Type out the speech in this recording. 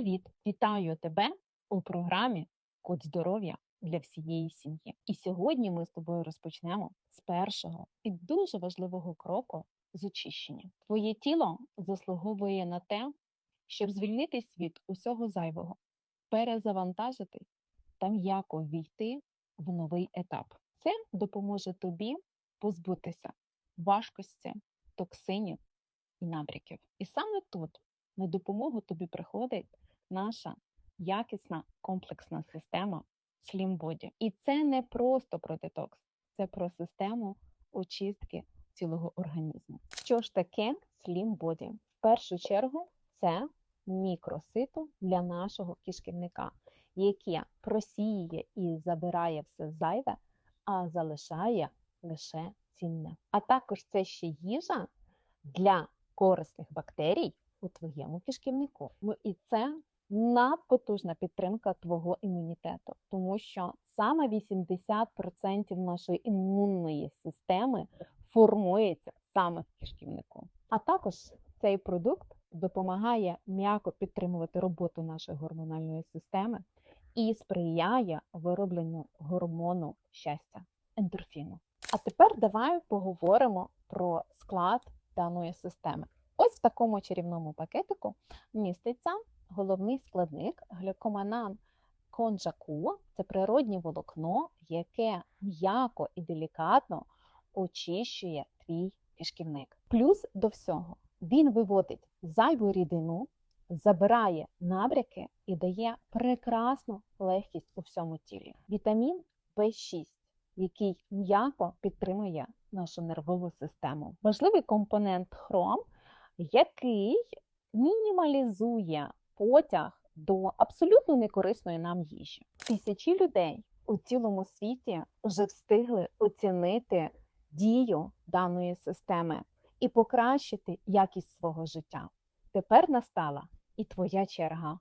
Привіт! Вітаю тебе у програмі Код здоров'я для всієї сім'ї. І сьогодні ми з тобою розпочнемо з першого і дуже важливого кроку з очищення. Твоє тіло заслуговує на те, щоб звільнитись від усього зайвого, перезавантажити та м'яко ввійти в новий етап. Це допоможе тобі позбутися важкості, токсинів і набряків. І саме тут на допомогу тобі приходить наша якісна комплексна система Slim. І це не просто про детокс, це про систему очистки цілого організму. Що ж таке Slim Body? В першу чергу це мікросито для нашого кишківника, яке просіює і забирає все зайве, а залишає лише цінне. А також це ще їжа для корисних бактерій у твоєму кишківнику. Ну і це надпотужна підтримка твого імунітету, тому що саме 80% нашої імунної системи формується саме в кишківнику. А також цей продукт допомагає м'яко підтримувати роботу нашої гормональної системи і сприяє виробленню гормону щастя ендорфіну. А тепер давай поговоримо про склад даної системи. Ось в такому чарівному пакетику міститься головний складник глюкоманан конжаку. Це природнє волокно, яке м'яко і делікатно очищує твій кишківник. Плюс до всього він виводить зайву рідину, забирає набряки і дає прекрасну легкість у всьому тілі. Вітамін В6, який м'яко підтримує нашу нервову систему. Важливий компонент хром який мінімалізує потяг до абсолютно некорисної нам їжі. Тисячі людей у цілому світі вже встигли оцінити дію даної системи і покращити якість свого життя. Тепер настала і твоя черга.